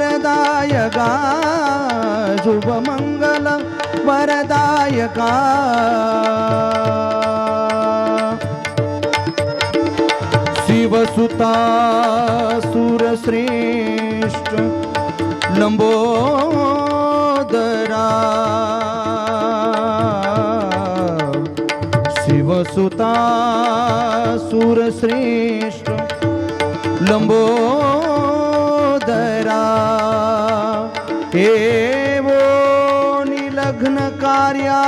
वरदायका शुभमंगल वरदायका। शिवसुता सुरश्रेष्ठ लंबोदरा शिवसुता सुरश्रेष्ठ लंबोदरा हे वो निलग्न कार्या।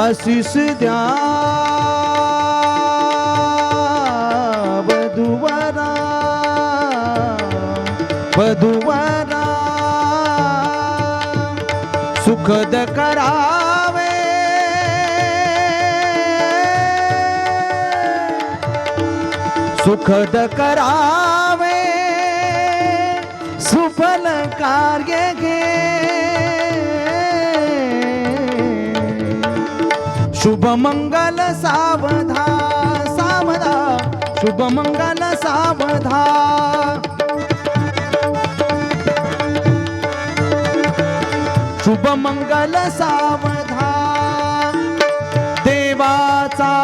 आशिष द्या वधुवरा वधुवरा। सुखद करावे। सुखद करावे। सुफल कार्य घे शुभ मंगल सावधा सावधा शुभमंगल सावधा शुभ सावधा देवाचा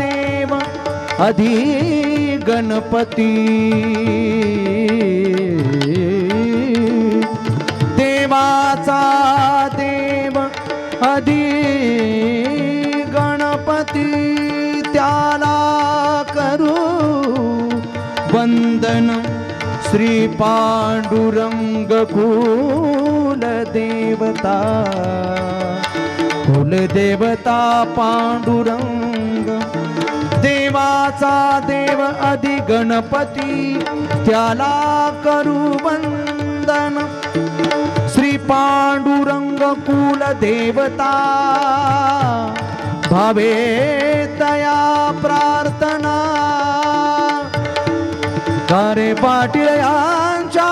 देव अधि गणपती गणपती त्याला करू वंदन. श्री पांडुरंग कुल देवता. कुलदेवता पांडुरंग. देवाचा देव आदि गणपती त्याला करू वंदन. श्री पांडुरंग कुल देवता. भवे तया प्रार्थना. करे पाटील यांच्या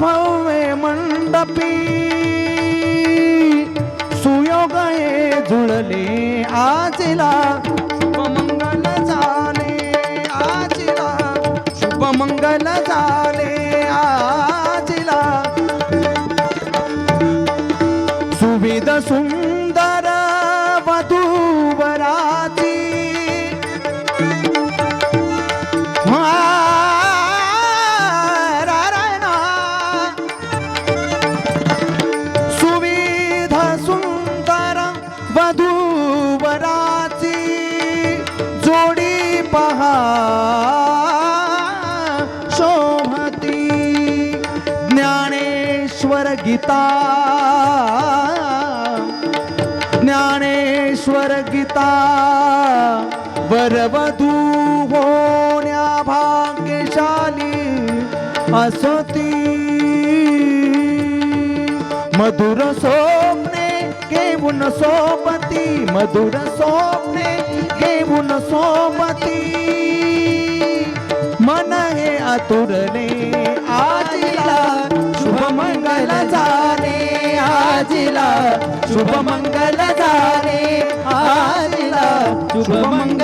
भव्य मंडपी. सुयोग जुळले आजिला. शुभमंगल झाले आजिला. शुभमंगल झाले आजिला. सुविध सुंदर सुविध सुंदर वधूवराची जोडी पहा. शोभती ज्ञानेश्वर गीता. ज्ञानेश्वर गीता. वरवधू होण्या भाग्यशाली असती. मधुर स्वप्ने घेऊन सोमती मधुर स्वप्ने घेऊन सोबती. मन हे आतुरले आजीला शुभमंगल झाले आजीला शुभमंगल झाले आजीला शुभमंगल